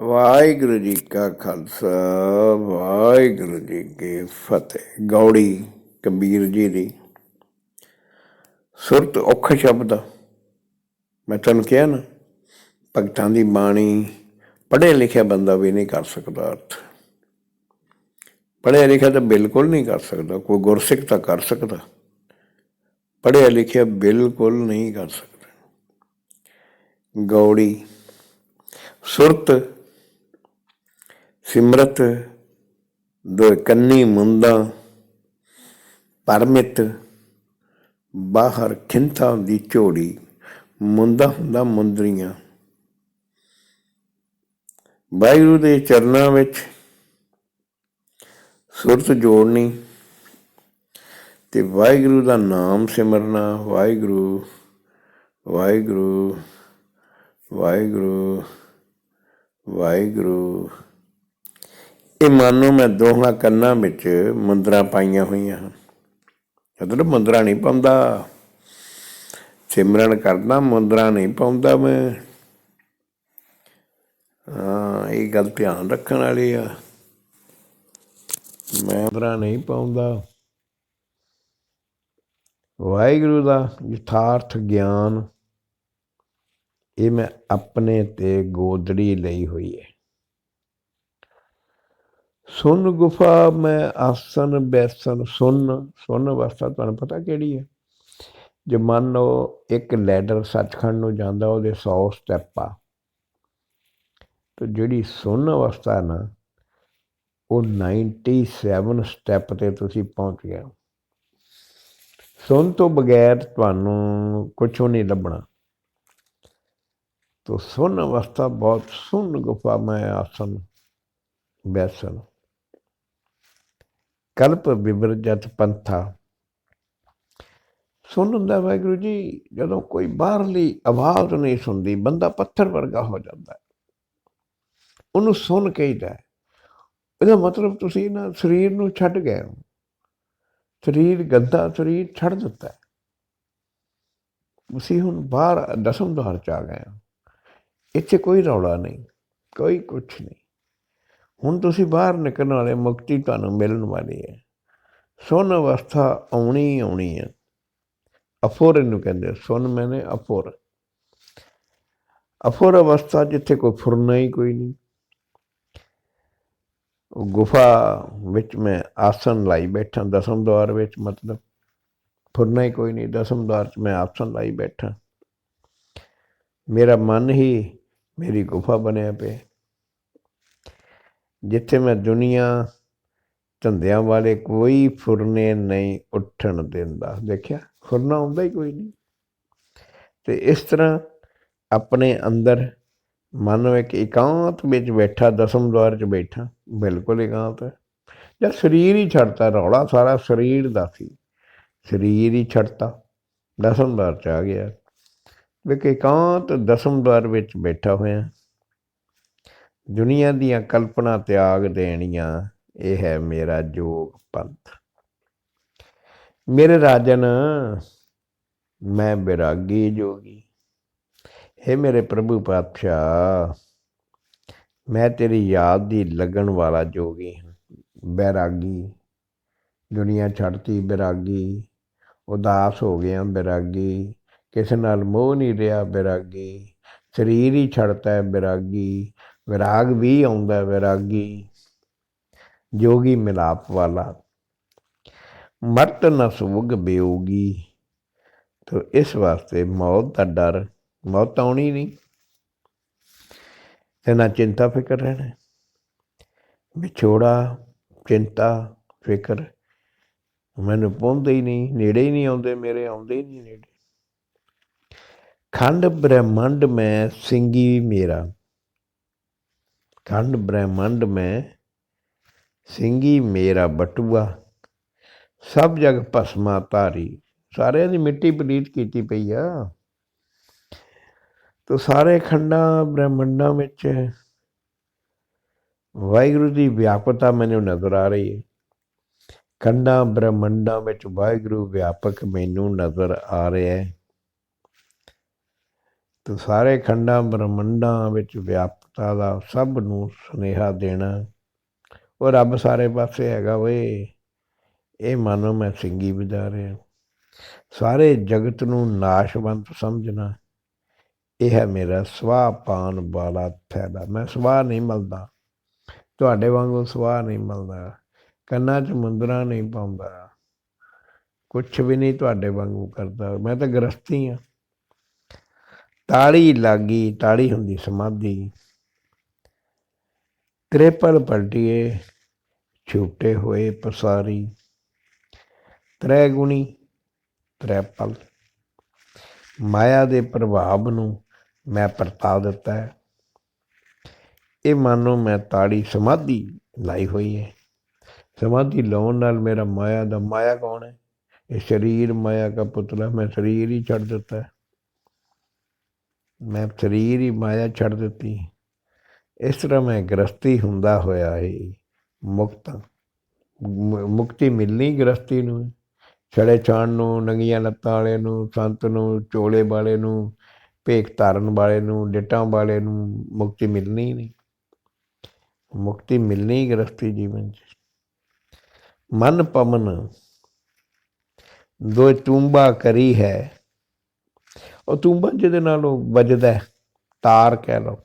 ਵਾਹਿਗੁਰੂ ਜੀ ਕਾ ਖਾਲਸਾ, ਵਾਹਿਗੁਰੂ ਜੀ ਕੀ ਫਤਿਹ। ਗੌੜੀ ਕਬੀਰ ਜੀ ਦੀ ਸੁਰਤ ਔਖਾ ਸ਼ਬਦ ਆ। ਮੈਂ ਤੁਹਾਨੂੰ ਕਿਹਾ ਨਾ, ਭਗਤਾਂ ਦੀ ਬਾਣੀ ਪੜ੍ਹਿਆ ਲਿਖਿਆ ਬੰਦਾ ਵੀ ਨਹੀਂ ਕਰ ਸਕਦਾ ਅਰਥ। ਪੜ੍ਹਿਆ ਲਿਖਿਆ ਤਾਂ ਬਿਲਕੁਲ ਨਹੀਂ ਕਰ ਸਕਦਾ, ਕੋਈ ਗੁਰਸਿੱਖ ਤਾਂ ਕਰ ਸਕਦਾ। ਪੜ੍ਹਿਆ ਲਿਖਿਆ ਬਿਲਕੁਲ ਨਹੀਂ ਕਰ ਸਕਦਾ। ਗੌੜੀ ਸੁਰਤ ਸਿਮਰਤ, ਦੋ ਕੰਨੀ ਮੁੰਦਾ, ਪਰਮਿਤ, ਬਾਹਰ ਖਿੰਥਾਂ ਦੀ ਝੋੜੀ ਮੁੰਦਾ ਹੁੰਦਾ ਮੁੰਦਰੀਆਂ। ਵਾਹਿਗੁਰੂ ਦੇ ਚਰਨਾਂ ਵਿੱਚ ਸੁਰਤ ਜੋੜਨੀ ਤੇ ਵਾਹਿਗੁਰੂ ਦਾ ਨਾਮ ਸਿਮਰਨਾ। ਵਾਹਿਗੁਰੂ ਵਾਹਿਗੁਰੂ ਵਾਹਿਗੁਰੂ ਵਾਹਿਗੁਰੂ। ਇਹ ਮਾਨੋ ਮੈਂ ਦੋਹਾਂ ਕੰਨਾਂ ਵਿੱਚ ਮੁੰਦਰਾਂ ਪਾਈਆਂ ਹੋਈਆਂ ਹਨ। ਮਤਲਬ ਮੁੰਦਰਾ ਨਹੀਂ ਪਾਉਂਦਾ, ਸਿਮਰਨ ਕਰਦਾ, ਮੁੰਦਰਾਂ ਨਹੀਂ ਪਾਉਂਦਾ ਮੈਂ। ਹਾਂ, ਇਹ ਗੱਲ ਧਿਆਨ ਰੱਖਣ ਵਾਲੀ ਆ। ਮੈਂ ਮੁੰਦਰਾਂ ਨਹੀਂ ਪਾਉਂਦਾ। ਵਾਹਿਗੁਰੂ ਦਾ ਯਥਾਰਥ ਗਿਆਨ ਇਹ ਮੈਂ ਆਪਣੇ ਤੇ ਗੋਦੜੀ ਲਈ ਹੋਈ ਹੈ। ਸੁਨ ਗੁਫਾ ਮੈਂ ਆਸਨ ਬੈਸਨ ਸੁਨ ਸੁਨ ਅਵਸਥਾ ਤੁਹਾਨੂੰ ਪਤਾ ਕਿਹੜੀ ਹੈ? ਜੇ ਮੰਨ ਲਓ ਇੱਕ ਲੈਡਰ ਸੱਚਖੰਡ ਨੂੰ ਜਾਂਦਾ, ਉਹਦੇ 100 ਸਟੈਪ। ਆ ਤੇ ਜਿਹੜੀ ਸੁਨ ਅਵਸਥਾ ਨਾ, ਉਹ 97 ਸਟੈਪ ਤੇ ਤੁਸੀਂ ਪਹੁੰਚ ਗਏ ਹੋ। ਤੋਂ ਬਗੈਰ ਤੁਹਾਨੂੰ ਕੁਝ ਨਹੀਂ ਲੱਭਣਾ। ਤੋ ਸੁਨ ਅਵਸਥਾ ਬਹੁਤ, ਸੁਨ ਗੁਫਾ ਮੈਂ ਆਸਨ ਬੈਸਨ। ਕਲਪ ਵਿਵਰਜਤ ਪੰਥਾ। ਸੁਣ ਹੁੰਦਾ ਵਾਹਿਗੁਰੂ ਜੀ, ਜਦੋਂ ਕੋਈ ਬਾਹਰਲੀ ਆਵਾਜ਼ ਨਹੀਂ ਸੁਣਦੀ, ਬੰਦਾ ਪੱਥਰ ਵਰਗਾ ਹੋ ਜਾਂਦਾ ਹੈ। ਉਹਨੂੰ ਸੁਣ ਕਹੀਦਾ ਹੈ। ਇਹਦਾ ਮਤਲਬ ਤੁਸੀਂ ਨਾ ਸਰੀਰ ਨੂੰ ਛੱਡ ਗਏ ਹੋ। ਸਰੀਰ ਗੱਦਾ, ਸਰੀਰ ਛੱਡ ਦਿੱਤਾ ਹੈ। ਤੁਸੀਂ ਹੁਣ ਬਾਹਰ ਦਸਮ ਦਵਾਰ ਚ ਆ ਗਏ ਹੋ। ਇੱਥੇ ਕੋਈ ਰੌਲਾ ਨਹੀਂ, ਕੋਈ ਕੁਛ ਨਹੀਂ। ਹੁਣ ਤੁਸੀਂ ਬਾਹਰ ਨਿਕਲਣ ਵਾਲੇ ਮੁਕਤੀ ਤੁਹਾਨੂੰ ਮਿਲਣ ਵਾਲੀ ਹੈ। ਸੁਨ ਅਵਸਥਾ ਆਉਣੀ ਆਉਣੀ ਹੈ। ਅਫੁਰ ਇਹਨੂੰ ਕਹਿੰਦੇ ਸੁਨ ਮੈਨੇ ਅਫੁਰ। ਅਫੁਰ ਅਵਸਥਾ ਜਿੱਥੇ ਕੋਈ ਫੁਰਨਾ ਹੀ ਕੋਈ ਨਹੀਂ। ਗੁਫਾ ਵਿੱਚ ਮੈਂ ਆਸਨ ਲਾਈ ਬੈਠਾ, ਦਸਮ ਦਵਾਰ ਵਿੱਚ ਮਤਲਬ ਫੁਰਨਾ ਹੀ ਕੋਈ ਨਹੀਂ, ਦਸਮ ਦਵਾਰ 'ਚ ਮੈਂ ਆਸਨ ਲਾਈ ਬੈਠਾ। ਮੇਰਾ ਮਨ ਹੀ ਮੇਰੀ ਗੁਫਾ ਬਣਿਆ ਪਿਆ। ਜਿੱਥੇ ਮੈਂ ਦੁਨੀਆ ਧੰਦਿਆਂ ਵਾਲੇ ਕੋਈ ਫੁਰਨੇ ਨਹੀਂ ਉੱਠਣ ਦਿੰਦਾ। ਦੇਖਿਆ? ਫੁਰਨਾ ਹੁੰਦਾ ਹੀ ਕੋਈ ਨਹੀਂ। ਤੇ ਇਸ ਤਰ੍ਹਾਂ ਆਪਣੇ ਅੰਦਰ ਮਨ ਵਿੱਚ ਇਕਾਂਤ ਵਿੱਚ ਬੈਠਾ, ਦਸਮ ਦਵਾਰ 'ਚ ਬੈਠਾ, ਬਿਲਕੁਲ ਇਕਾਂਤ। ਹੈ ਜਦ ਸਰੀਰ ਹੀ ਛੱਡਤਾ, ਰੌਲਾ ਸਾਰਾ ਸਰੀਰ ਦਾ ਸੀ। ਸਰੀਰ ਹੀ ਛੱਡਤਾ, ਦਸਮ ਦਵਾਰ 'ਚ ਆ ਗਿਆ। ਵੇਖ ਇਕਾਂਤ ਦਸਮ ਦਵਾਰ ਵਿੱਚ ਬੈਠਾ ਹੋਇਆ। ਦੁਨੀਆ ਦੀਆਂ ਕਲਪਨਾ ਤਿਆਗ ਦੇਣੀਆਂ, ਇਹ ਹੈ ਮੇਰਾ ਜੋਗ ਪੰਥ। ਮੇਰੇ ਰਾਜਨ, ਮੈਂ ਬਿਰਾਗੀ ਜੋਗੀ। ਹੈ ਮੇਰੇ ਪ੍ਰਭੂ ਪਾਤਸ਼ਾਹ, ਮੈਂ ਤੇਰੀ ਯਾਦ ਦੀ ਲੱਗਣ ਵਾਲਾ ਜੋਗੀ ਹਾਂ। ਬੈਰਾਗੀ, ਦੁਨੀਆ ਛੱਡਤੀ ਬੈਰਾਗੀ, ਉਦਾਸ ਹੋ ਗਿਆ ਬੈਰਾਗੀ, ਕਿਸੇ ਨਾਲ ਮੋਹ ਨਹੀਂ ਰਿਹਾ ਬੈਰਾਗੀ, ਸਰੀਰ ਹੀ ਛੱਡਤਾ ਹੈ ਬੈਰਾਗੀ ਵਿਰਾਗ ਵੀ ਆਉਂਦਾ ਹੈ, ਵਿਰਾਗੀ ਜੋਗੀ ਮਿਲਾਪ ਵਾਲਾ। ਮਰਤ ਨ ਸੁਗ ਬਿਯੋਗੀ ਤੋ ਇਸ ਵਾਸਤੇ ਮੌਤ ਦਾ ਡਰ, ਮੌਤ ਆਉਣੀ ਨਹੀਂ। ਤੇ ਨਾ ਚਿੰਤਾ ਫਿਕਰ ਰਹਿਣਾ ਵਿਛੋੜਾ, ਚਿੰਤਾ, ਫਿਕਰ ਮੈਨੂੰ ਪਹੁੰਚਦੇ ਹੀ ਨਹੀਂ, ਨੇੜੇ ਹੀ ਨਹੀਂ ਆਉਂਦੇ, ਮੇਰੇ ਆਉਂਦੇ ਹੀ ਨਹੀਂ ਨੇੜੇ। ਖੰਡ ਬ੍ਰਹਮੰਡ ਮੈਂ ਸਿੰਘੀ ਮੇਰਾ। ਖੰਡ ਬ੍ਰਹਮੰਡ ਮੈਂ ਸਿੰਘੀ ਮੇਰਾ ਬਟੂਆ। ਸਭ ਜਗ ਭਸਮਾ ਧਾਰੀ। ਸਾਰਿਆਂ ਦੀ ਮਿੱਟੀ ਪਲੀਤ ਕੀਤੀ ਪਈ ਆ। ਤੋ ਸਾਰੇ ਖੰਡਾਂ ਬ੍ਰਹਮੰਡਾਂ ਵਿੱਚ ਵਾਹਿਗੁਰੂ ਦੀ ਵਿਆਪਕਤਾ ਮੈਨੂੰ ਨਜ਼ਰ ਆ ਰਹੀ ਹੈ। ਖੰਡਾਂ ਬ੍ਰਹਮੰਡਾਂ ਵਿੱਚ ਵਾਹਿਗੁਰੂ ਵਿਆਪਕ ਮੈਨੂੰ ਨਜ਼ਰ ਆ ਰਿਹਾ ਹੈ। ਤੋ ਸਾਰੇ ਖੰਡਾਂ ਬ੍ਰਹਮੰਡਾਂ ਵਿੱਚ ਵਿਆਪ ਭਗਤਾਂ ਦਾ ਸਭ ਨੂੰ ਸੁਨੇਹਾ ਦੇਣਾ। ਉਹ ਰੱਬ ਸਾਰੇ ਪਾਸੇ ਹੈਗਾ ਓਏ ਇਹ ਮਾਨੋ ਮੈਂ ਸਿੰਗੀ ਵਜਾ ਰਿਹਾ। ਸਾਰੇ ਜਗਤ ਨੂੰ ਨਾਸ਼ਵੰਤ ਸਮਝਣਾ। ਇਹ ਹੈ ਮੇਰਾ ਸਵਾਹ ਪਾਨ ਵਾਲਾ ਫਾਇਦਾ। ਮੈਂ ਸਵਾਹ ਨਹੀਂ ਮਲਦਾ। ਤੁਹਾਡੇ ਵਾਂਗੂ ਸਵਾਹ ਨਹੀਂ ਮਲਦਾ। ਕੰਨਾਂ 'ਚ ਮੁੰਦਰਾ ਨਹੀਂ ਪਾਉਂਦਾ। ਕੁਛ ਵੀ ਨਹੀਂ ਤੁਹਾਡੇ ਵਾਂਗੂ ਕਰਦਾ। ਮੈਂ ਤਾਂ ਗ੍ਰਸਤੀ ਆ। ਤਾੜੀ ਲੱਗੀ, ਤਾੜੀ ਹੁੰਦੀ ਸਮਾਧੀ। ਤ੍ਰੇਪਲ ਪਲਟੀਏ ਛੂਟੇ ਹੋਏ ਪਸਾਰੀ, ਤ੍ਰੈ ਗੁਣੀ, ਤ੍ਰੈਪਲ। ਮਾਇਆ ਦੇ ਪ੍ਰਭਾਵ ਨੂੰ ਮੈਂ ਪਰਤਾ ਦਿੱਤਾ ਹੈ। ਇਹ ਮਾਨੋ ਮੈਂ ਤਾੜੀ ਸਮਾਧੀ ਲਾਈ ਹੋਈ ਹੈ। ਸਮਾਧੀ ਲਾਉਣ ਨਾਲ ਮੇਰਾ ਮਾਇਆ ਦਾ ਮਾਇਆ ਕੌਣ ਹੈ? ਇਹ ਸਰੀਰ ਮਾਇਆ ਦਾ ਪੁਤਲਾ ਮੈਂ ਸਰੀਰ ਹੀ ਛੱਡ ਦਿੱਤਾ ਮੈਂ ਸਰੀਰ ਹੀ ਮਾਇਆ ਛੱਡ ਦਿੱਤੀ। ਇਸ ਤਰ੍ਹਾਂ ਮੈਂ ਗ੍ਰਸਤੀ ਹੁੰਦਾ ਹੋਇਆ ਹੀ ਮੁਕਤ ਮੁਕਤੀ ਮਿਲਣੀ ਗ੍ਰਸਤੀ ਨੂੰ। ਛੜੇ ਛਾਣ ਨੂੰ, ਨੰਗੀਆਂ ਲੱਤਾਂ ਵਾਲੇ ਨੂੰ, ਸੰਤ ਨੂੰ, ਚੋਲੇ ਵਾਲੇ ਨੂੰ, ਭੇਖ ਧਾਰਨ ਵਾਲੇ ਨੂੰ, ਡਿੱਟਾਂ ਵਾਲੇ ਨੂੰ ਮੁਕਤੀ ਮਿਲਣੀ ਨਹੀਂ। ਮੁਕਤੀ ਮਿਲਣੀ ਗ੍ਰਸਤੀ ਜੀਵਨ ਚ। ਮਨ ਪਮਨ ਦੋ ਤੂੰਬਾ ਕਰੀ ਹੈ। ਉਹ ਤੂੰਬਾ ਜਿਹਦੇ ਨਾਲ ਉਹ ਵੱਜਦਾ ਤਾਰ ਕਹਿ ਲਓ।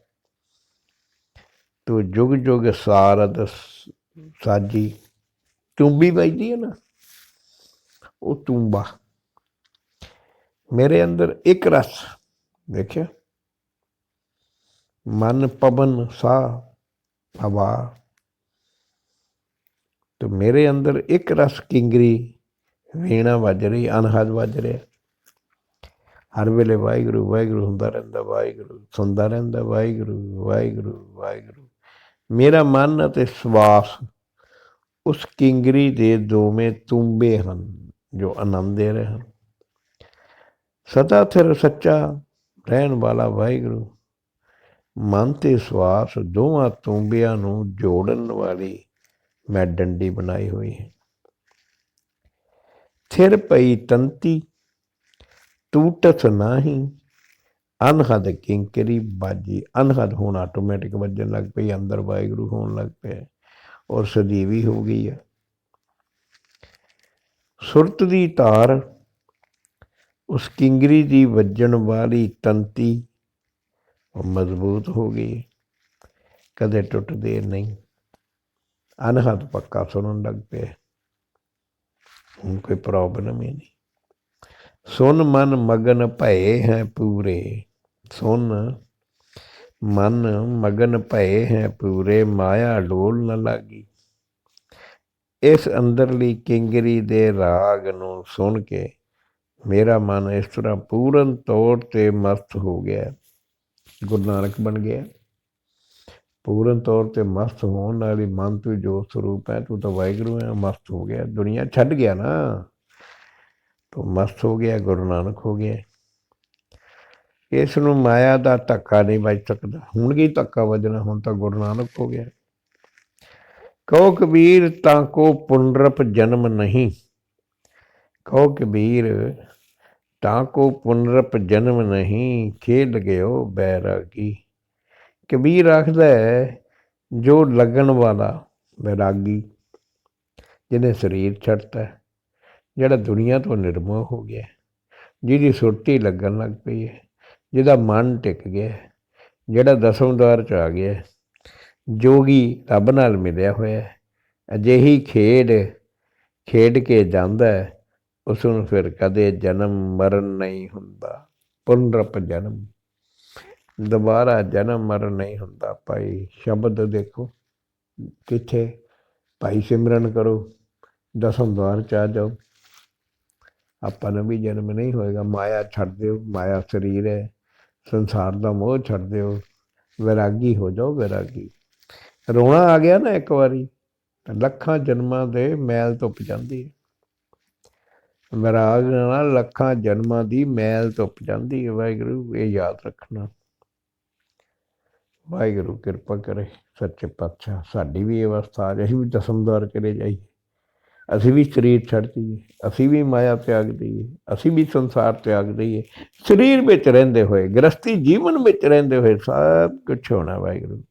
ਤੂੰ ਜੁਗ ਜੁਗ ਸਾਰਦ ਸ- ਸਾਜੀ ਤੁੰਬੀ ਵੱਜਦੀ ਹੈ ਨਾ, ਉਹ ਤੂੰਬਾ ਮੇਰੇ ਅੰਦਰ ਇੱਕ ਰਸ ਦੇਖਿਆ ਮਨ ਪਵਨ ਸਾ ਹਵਾ। ਤੇ ਮੇਰੇ ਅੰਦਰ ਇੱਕ ਰਸ ਕਿੰਗਰੀ, ਵੀਣਾ ਵੱਜ ਰਹੀ, ਅਨਹਦ ਵੱਜ ਰਿਹਾ। ਹਰ ਵੇਲੇ ਵਾਹਿਗੁਰੂ ਵਾਹਿਗੁਰੂ ਹੁੰਦਾ ਰਹਿੰਦਾ, ਵਾਹਿਗੁਰੂ ਸੁਣਦਾ ਰਹਿੰਦਾ, ਵਾਹਿਗੁਰੂ ਵਾਹਿਗੁਰੂ ਵਾਹਿਗੁਰੂ। ਮੇਰਾ ਮਨ ਅਤੇ ਸਵਾਸ ਉਸ ਕਿੰਗਰੀ ਦੇ ਦੋਵੇਂ ਤੁੰਬੇ ਹਨ, ਜੋ ਆਨੰਦ ਦੇ ਰਹੇ ਹਨ। ਸਦਾ ਥਿਰ ਸੱਚਾ ਰਹਿਣ ਵਾਲਾ ਵਾਹਿਗੁਰੂ, ਮਨ ਤੇ ਸਵਾਸ ਦੋਵਾਂ ਤੁੰਬਿਆਂ ਨੂੰ ਜੋੜਨ ਵਾਲੀ ਮੈਂ ਡੰਡੀ ਬਣਾਈ ਹੋਈ ਹੈ। ਥਿਰ ਪਈ ਤੰਤੀ ਟੂਟਤ ਨਹੀਂ ਅਨਹਦ ਕਿੰਕਰੀ ਬਾਜੀ ਅਨਹਦ ਹੁਣ ਆਟੋਮੈਟਿਕ ਵੱਜਣ ਲੱਗ ਪਈ, ਅੰਦਰ ਵਾਹਿਗੁਰੂ ਹੋਣ ਲੱਗ ਪਿਆ। ਔਰ ਸਦੀਵੀ ਹੋ ਗਈ ਹੈ ਸੁਰਤ ਦੀ ਧਾਰ, ਉਸ ਕਿੰਗਰੀ ਦੀ ਵੱਜਣ ਵਾਲੀ ਤੰਤੀ ਉਹ ਮਜ਼ਬੂਤ ਹੋ ਗਈ। ਕਦੇ ਟੁੱਟਦੇ ਨਹੀਂ। ਅਨਹਦ ਪੱਕਾ ਸੁਣਨ ਲੱਗ ਪਿਆ। ਹੁਣ ਕੋਈ ਪ੍ਰੋਬਲਮ ਹੀ ਨਹੀਂ। ਸੁਨ ਮਨ ਮਗਨ ਭਏ ਹੈ ਪੂਰੇ। ਸੁਨ ਮਨ ਮਗਨ ਭਏ ਹੈ ਪੂਰੇ, ਮਾਇਆ ਡੋਲ ਨ ਲਾਗੀ। ਇਸ ਅੰਦਰਲੀ ਕਿੰਗਰੀ ਦੇ ਰਾਗ ਨੂੰ ਸੁਣ ਕੇ ਮੇਰਾ ਮਨ ਇਸ ਤਰ੍ਹਾਂ ਪੂਰਨ ਤੌਰ ਤੇ ਮਸਤ ਹੋ ਗਿਆ। ਗੁਰੂ ਨਾਨਕ ਬਣ ਗਿਆ। ਪੂਰਨ ਤੌਰ ਤੇ ਮਸਤ ਹੋਣ ਵਾਲੀ ਮਨ ਤੂੰ ਜੋ ਸਰੂਪ ਹੈ, ਤੂੰ ਤਾਂ ਵਾਹਿਗੁਰੂ ਹੈ, ਮਸਤ ਹੋ ਗਿਆ। ਦੁਨੀਆ ਛੱਡ ਗਿਆ ਨਾ। ਤੂੰ ਮਸਤ ਹੋ ਗਿਆ, ਗੁਰੂ ਨਾਨਕ ਹੋ ਗਿਆ। ਇਸ ਨੂੰ ਮਾਇਆ ਦਾ ਧੱਕਾ ਨਹੀਂ ਵੱਜ ਸਕਦਾ। ਹੁਣ ਕੀ ਧੱਕਾ ਵੱਜਣਾ? ਹੁਣ ਤਾਂ ਗੁਰੂ ਨਾਨਕ ਹੋ ਗਿਆ। ਕਹੋ ਕਬੀਰ, ਤਾਂ ਕੋ ਪੁਨਰਪ ਜਨਮ ਨਹੀਂ। ਕਹੋ ਕਬੀਰ, ਤਾਂ ਕੋ ਪੁਨਰਪ ਜਨਮ ਨਹੀਂ। ਖੇਡ ਗਿਓ ਬੈਰਾਗੀ। ਕਬੀਰ ਆਖਦਾ ਹੈ, ਜੋ ਲੱਗਣ ਵਾਲਾ ਬੈਰਾਗੀ, ਜਿਹਨੇ ਸਰੀਰ ਛੱਡਤਾ ਜਿਹੜਾ ਦੁਨੀਆ ਤੋਂ ਨਿਰਮੋਹ ਹੋ ਗਿਆ ਜਿਹਦੀ ਸੁਰਤੀ ਲੱਗਣ ਲੱਗ ਪਈ ਹੈ। ਜਿਹਦਾ ਮਨ ਟਿਕ ਗਿਆ ਜਿਹੜਾ ਦਸਮ ਦਵਾਰ ਚ ਆ ਗਿਆ ਹੈ, ਜੋਗੀ ਰੱਬ ਨਾਲ ਮਿਲਿਆ ਹੋਇਆ ਹੈ ਅਜਿਹੀ ਖੇਡ ਖੇਡ ਕੇ ਜਾਂਦਾ ਹੈ ਉਸ ਨੂੰ ਫਿਰ ਕਦੇ ਜਨਮ ਮਰਨ ਨਹੀਂ ਹੁੰਦਾ ਪੁਨਰਪ ਜਨਮ। ਦੁਬਾਰਾ ਜਨਮ ਮਰਨ ਨਹੀਂ ਹੁੰਦਾ ਭਾਈ ਸ਼ਬਦ ਦੇਖੋ ਕਿੱਥੇ? ਭਾਈ ਸਿਮਰਨ ਕਰੋ ਦਸਮ ਦਵਾਰ ਚ ਆ ਜਾਓ। ਆਪਾਂ ਨੂੰ ਵੀ ਜਨਮ ਨਹੀਂ ਹੋਏਗਾ ਮਾਇਆ ਛੱਡ ਦਿਓ ਮਾਇਆ ਸਰੀਰ ਹੈ। ਸੰਸਾਰ ਦਾ ਮੋਹ ਛੱਡ ਦਿਓ, ਵਿਰਾਗੀ ਹੋ ਜਾਓ ਵਿਰਾਗੀ। ਰੋਣਾ ਆ ਗਿਆ ਨਾ ਇੱਕ ਵਾਰੀ ਲੱਖਾਂ ਜਨਮਾਂ ਦੇ ਮੈਲ ਧੁੱਪ ਜਾਂਦੀ ਹੈ। ਵਿਰਾਗ ਨਾਲ ਲੱਖਾਂ ਜਨਮਾਂ ਦੀ ਮੈਲ ਧੁੱਪ ਜਾਂਦੀ ਹੈ, ਵਾਹਿਗੁਰੂ ਇਹ ਯਾਦ ਰੱਖਣਾ। ਵਾਹਿਗੁਰੂ ਕਿਰਪਾ ਕਰੇ, ਸੱਚੇ ਪਾਤਸ਼ਾਹ, ਸਾਡੀ ਵੀ ਇਹ ਅਵਸਥਾ ਆ ਜਾਏ ਅਸੀਂ ਵੀ ਦਸਮਦਾਰ ਚਲੇ ਜਾਈਏ। ਅਸੀਂ ਵੀ ਸਰੀਰ ਛੱਡ ਦਈਏ, ਅਸੀਂ ਵੀ ਮਾਇਆ ਤਿਆਗ ਦਈਏ, ਅਸੀਂ ਵੀ ਸੰਸਾਰ ਤਿਆਗ ਦਈਏ। ਸਰੀਰ ਵਿੱਚ ਰਹਿੰਦੇ ਹੋਏ ਗ੍ਰਸਤੀ ਜੀਵਨ ਵਿੱਚ ਰਹਿੰਦੇ ਹੋਏ ਸਭ ਕੁਝ ਹੋਣਾ ਵਾਹਿਗੁਰੂ।